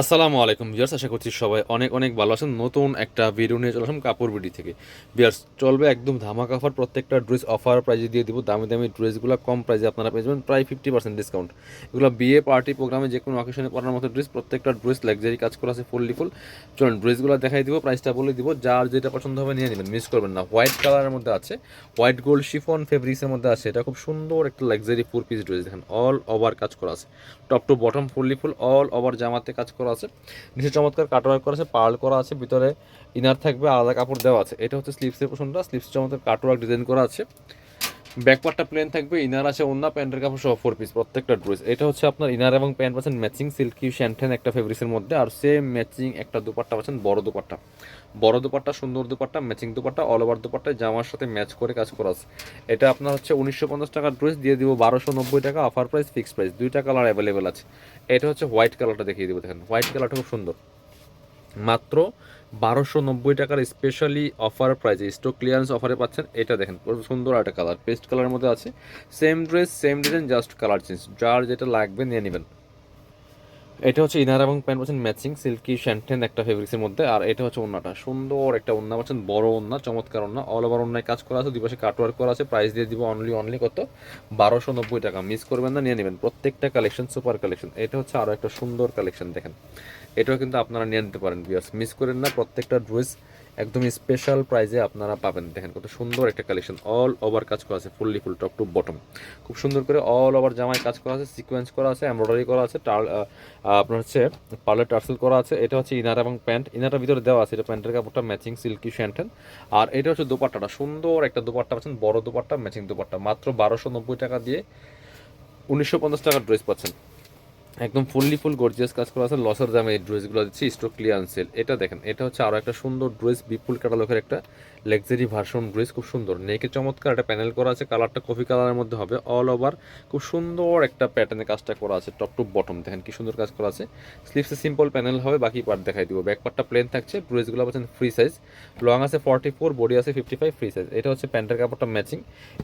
আসসালামু আলাইকুম বিয়ার্স আশা করছি সবাই অনেক অনেক ভালো আছেন। নতুন একটা ভিডিও নিয়ে চলে আসলাম কাপড় বিডি থেকে। বিয়ার্স চলবে একদম ধামাকা অফার প্রত্যেকটা ড্রেস অফার প্রাইজে দিয়ে দিব। দামি দামি ড্রেসগুলো কম প্রাইজে আপনারা পেয়ে যাবেন, প্রায় ফিফটি পার্সেন্ট ডিসকাউন্ট এগুলো বিয়ে পার্টি প্রোগ্রামে যে কোনো অকেশনে পড়ার মতো ড্রেস প্রত্যেকটা ড্রেস লাক্সারি কাজ করা আছে ফুললি ফুল চলুন ড্রেসগুলো দেখাই দিব প্রাইসটা বলে দিব। যার যেটা পছন্দ হবে নিয়ে নেবেন মিস করবেন না। হোয়াইট কালারের মধ্যে আছে হোয়াইট গোল্ড শিফন ফেব্রিক্সের মধ্যে আছে। এটা খুব সুন্দর একটা লাক্সারি ফোর পিস ড্রেস দেখেন অল ওভার কাজ করা আছে। Top to bottom fully full all over জামাতে কাজ করা আছে। নিচে চমৎকার কাটওয়ার্ক করা আছে, পার্ল করা আছে, ভিতরে ইনার থাকবে, আলাদা কাপড় দেওয়া আছে। এটা হচ্ছে স্লিপসের পছন্দ স্লিপস চমৎকার কাটওয়ার্ক ডিজাইন করা আছে। ব্যাকপার্টটা প্লেন থাকবে ইনার আছে অন্য প্যান্টের কাপড় সহ ফোর পিস প্রত্যেকটা ড্রেস এটা হচ্ছে আপনার ইনার এবং প্যান্ট পাচ্ছেন ম্যাচিং সিল্কি শ্যান্টেন একটা ফেব্রিক্সের মধ্যে, আর সেম ম্যাচিং একটা দুপাট্টা পাচ্ছেন বড় দুপাট্টা। বড় দুপাট্টা, সুন্দর dupatta matching dupatta all over dupatta জামার সাথে ম্যাচ করে কাজ করা আছে। এটা আপনার হচ্ছে উনিশশো পঞ্চাশ টাকার ড্রেস দিয়ে দিব বারোশো নব্বই টাকা অফার প্রাইস ফিক্সড প্রাইস দুইটা কালার অ্যাভেলেবেল আছে। এটা হচ্ছে হোয়াইট কালারটা দেখিয়ে দিব, দেখেন। হোয়াইট কালারটা খুব সুন্দর। মাত্র বারোশো নব্বই টাকার স্পেশালি অফার প্রাইজে স্টক ক্লিয়ারেন্স অফারে পাচ্ছেন। এটা দেখেন সুন্দর একটা কালার পেস্ট কালারের মধ্যে আছে। Same dress same design just colour change যার যেটা লাগবে নিয়ে নেবেন। এটা হচ্ছে ইনার এবং প্যান্ট পাচ্ছেন ম্যাচিং সিল্কি শ্যান্টেন একটা ফেব্রিক্সের মধ্যে, আর এটা হচ্ছে ওন্নাটা। সুন্দর একটা ওন্না পাচ্ছেন বড় ওন্না, চমৎকার ওন্না। অল ওভার ওন্নায় কাজ করা আছে দুই পাশে কাটওয়ার্ক করা আছে প্রাইস দিয়ে দিব অনলি অনলি কত? বারোশো নব্বই টাকা। মিস করবেন না, নিয়ে নেবেন। প্রত্যেকটা কালেকশন সুপার কালেকশন এটা হচ্ছে আরও একটা সুন্দর কালেকশন দেখেন। এটাও কিন্তু আপনারা নিয়ে নিতে পারেন বিয়াস মিস করেন না, প্রত্যেকটা ড্রেস একদম স্পেশাল প্রাইজে আপনারা পাবেন। দেখেন কত সুন্দর একটা কালেকশন অল ওভার কাজ করা আছে fully full top to bottom খুব সুন্দর করে অল ওভার জামায় কাজ করা আছে সিকোয়েন্স করা আছে এমব্রয়ডারি করা আছে, টার আপনার হচ্ছে পার্লার টার্সেল করা আছে, এটা হচ্ছে ইনার এবং প্যান্ট ইনারটার ভিতরে দেওয়া আছে, এটা প্যান্টের কাপড়টা ম্যাচিং সিল্কি শ্যান্টেন আর এটা হচ্ছে দোপাট্টাটা, সুন্দর একটা দোপাট্টা পাচ্ছেন, বড় দোপাট্টা ম্যাচিং দোপাট্টা। মাত্র বারোশো নব্বই টাকা দিয়ে উনিশশো পঞ্চাশ টাকার ড্রেস পাচ্ছেন। একদম ফুললি ফুল গর্জিয়াস কাজ করা আছে। লসের দামে এই ড্রেসগুলো দিচ্ছি স্টক ক্লিয়ারেন্স সেল এটা দেখেন, এটা হচ্ছে আরও একটা সুন্দর ড্রেস বিপুল ক্যাটালগের একটা লাক্সারি ভার্সন ড্রেস খুব সুন্দর। নেকে চমৎকার একটা প্যানেল করা আছে কালারটা কফি কালারের মধ্যে হবে। অল ওভার খুব সুন্দর একটা প্যাটার্নে কাজটা করা আছে টপ টু বটম দেখেন কি সুন্দর কাজ করা আছে। স্লিপসে সিম্পল প্যানেল হবে, বাকি পার্ট দেখাই দিব। ব্যাক পার্টটা প্লেন থাকছে ড্রেসগুলো পাচ্ছেন ফ্রি সাইজ লং আছে ফর্টি ফোর বডি আছে ফিফটি ফাইভ ফ্রি সাইজ এটা হচ্ছে প্যান্টের কাপড়টা ম্যাচিং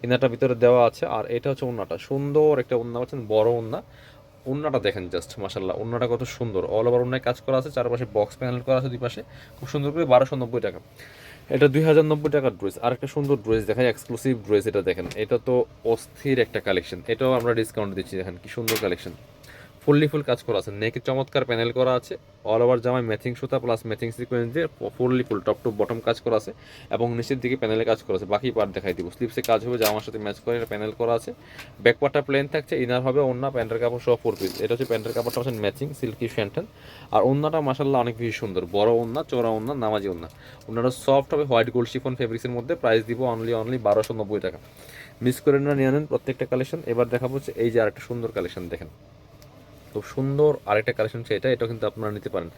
ইনারটা ভিতরে দেওয়া আছে। আর এটা হচ্ছে উন্নাটা সুন্দর একটা উন্না পাচ্ছেন, বড় উন্না উন্নাটা দেখেন জাস্ট মাসাল্লাহ উন্নাটা কত সুন্দর। অল ওভার উন্নায় কাজ করা আছে, চারপাশে বক্স প্যানেল করা আছে দুই পাশে। খুব সুন্দর করে বারোশো নব্বই টাকা। এটা দুই হাজার নব্বই টাকার ড্রেস আর একটা সুন্দর ড্রেস দেখায় এক্সক্লুসিভ ড্রেস এটা দেখেন। এটা তো অস্থির একটা কালেকশন এটাও আমরা ডিসকাউন্ট দিচ্ছি, দেখেন, কি সুন্দর কালেকশন ফুললি ফুল কাজ করা আছে। নেকে চমৎকার প্যানেল করা আছে। অল ওভার জামায় ম্যাচিং সুতা প্লাস ম্যাচিং সিকোয়েন্স দিয়ে fully full top to bottom কাজ করা আছে এবং নিচের দিকে প্যানেলে কাজ করা আছে। বাকি পার্ট দেখাই দিব। স্লিপসে কাজ হবে, জামার সাথে ম্যাচ করে প্যানেল করা আছে। ব্যাক প্লেন থাকছে ইনার হবে অন্য প্যান্টের কাপড় সহ ফোর পিস এটা হচ্ছে প্যান্টের কাপড়টা হচ্ছে ম্যাচিং সিল্কি ফ্যান্টেন আর অন্যটা মাসাল্লাহ অনেক বেশি সুন্দর। বড় ওন্না চোরা ওন্না নামাজি ওন্না ওনারা সফট হবে হোয়াইট গোল্ড শিফন ফেব্রিক্সের মধ্যে। প্রাইস দিব অনলি অনলি বারোশো নব্বই টাকা। মিস করেন না নিয়ে নেন প্রত্যেকটা কালেকশন এবার দেখাবো হচ্ছে এই যে আরেকটা সুন্দর কালেকশন দেখেন। খুব সুন্দর আরেকটা কালেকশন হচ্ছে এটা এটা কিন্তু আপনারা নিতে পারেন।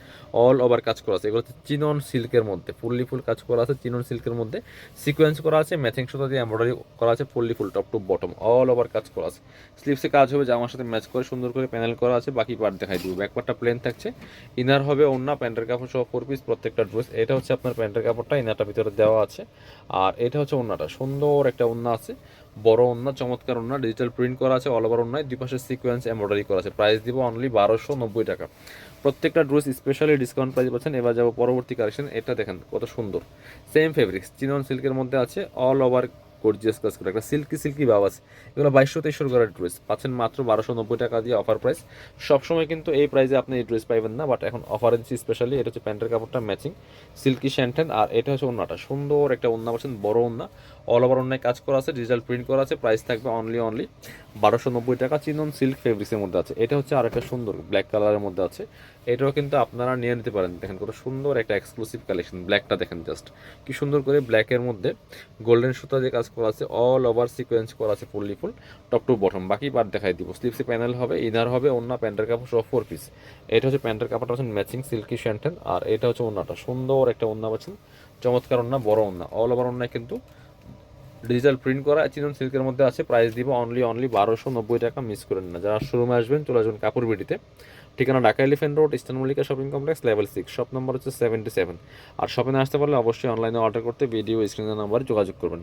অল ওভার কাজ করা আছে। এগুলো হচ্ছে চিনন সিল্কের মধ্যে ফুললি ফুল কাজ করা আছে চিনন সিল্কের মধ্যে। সিকোয়েন্স করা আছে ম্যাচিং সুতা দিয়ে এমব্রয়ডারি করা আছে fully full top to bottom all over কাজ করা আছে। স্লিপসে কাজ হবে জামার সাথে ম্যাচ করে, সুন্দর করে প্যানেল করা আছে, বাকি পার্ট দেখাই দিব। ব্যাক পার্টটা প্লেন থাকছে। ইনার হবে অন্য প্যান্টের কাপড় সহ ফোর পিস প্রত্যেকটা ড্রেস এটা হচ্ছে আপনার প্যান্টের কাপড়টা ইনারটা ভিতরে দেওয়া আছে। আর এটা হচ্ছে অন্যটা সুন্দর একটা অন্য আছে। বড় অন্য, চমৎকার অন্য ডিজিটাল প্রিন্ট করা আছে অল ওভার অন্যায় দুই পাশে সিকোয়েন্স এমব্রয়ডারি করা আছে। প্রাইস দিব অনলি বারোশো নব্বই টাকা। প্রত্যেকটা ড্রেস স্পেশালি ডিসকাউন্ট প্রাইস পাচ্ছেন। এবার যাব পরবর্তী কালেকশন এটা দেখেন কত সুন্দর। সেম ফেব্রিক্স চিনন সিল্কের মধ্যে আছে অল ওভার গর্জিয়াস কাজ করে। একটা সিল্কি সিল্কি ভাব আছে। এগুলো বাইশশো তেইশশো করার ড্রেস পাচ্ছেন মাত্র বারোশো নব্বই টাকা দিয়ে অফার প্রাইস সবসময় কিন্তু এই প্রাইসে আপনি এই ড্রেস পাইবেন না বাট এখন অফারে দিচ্ছি স্পেশালি এটা হচ্ছে প্যান্টের কাপড়টা ম্যাচিং সিল্কি শ্যান্টেন আর এটা হচ্ছে অন্যটা সুন্দর একটা অন্য পাচ্ছেন বড় অন্য অল ওভার অন্যায় কাজ করা আছে ডিজিটাল প্রিন্ট করা আছে প্রাইস থাকবে অনলি অনলি বারোশো নব্বই টাকা। চিনন সিল্ক ফেব্রিক্সের মধ্যে আছে। এটা হচ্ছে আরেকটা সুন্দর ব্ল্যাক কালারের মধ্যে আছে। এটাও কিন্তু আপনারা নিয়ে নিতে পারেন। দেখেন কত সুন্দর একটা এক্সক্লুসিভ কালেকশন ব্ল্যাকটা দেখেন জাস্ট কি সুন্দর করে ব্ল্যাকের মধ্যে গোল্ডেন সুতা দিয়ে কাজ করা আছে অল ওভার সিকোয়েন্স করা আছে fully full top to bottom বাকি পার্ট দেখাই দিব। স্লিপসি প্যানেল হবে ইনার হবে অন্য প্যান্টের কাপড় সহ ফোর পিস এটা হচ্ছে প্যান্টের কাপড়টা হচ্ছে ম্যাচিং সিল্কি শ্যান্টেন আর এটা হচ্ছে অন্যটা সুন্দর একটা অন্য পাচ্ছেন। চমৎকার অন্য বড় অন্য অল ওভার অন্যায় কিন্তু ডিজিটাল প্রিন্ট করা চিনন সিল্কের মধ্যে আছে প্রাইস দিব অনলি অনলি বারোশো নব্বই টাকা মিস করেন না। যারা শোরুমে আসবেন, চলে আসবেন কাপড় বিডিতে। ঠিকানা Dhaka elephant road eastern Mallika shopping complex level six shop number হচ্ছে সেভেন্টি সেভেন আর শপিংয়ে আসতে পারলে অবশ্যই অনলাইনে অর্ডার করতে ভিডিও স্ক্রিনের নাম্বার যোগাযোগ করবেন।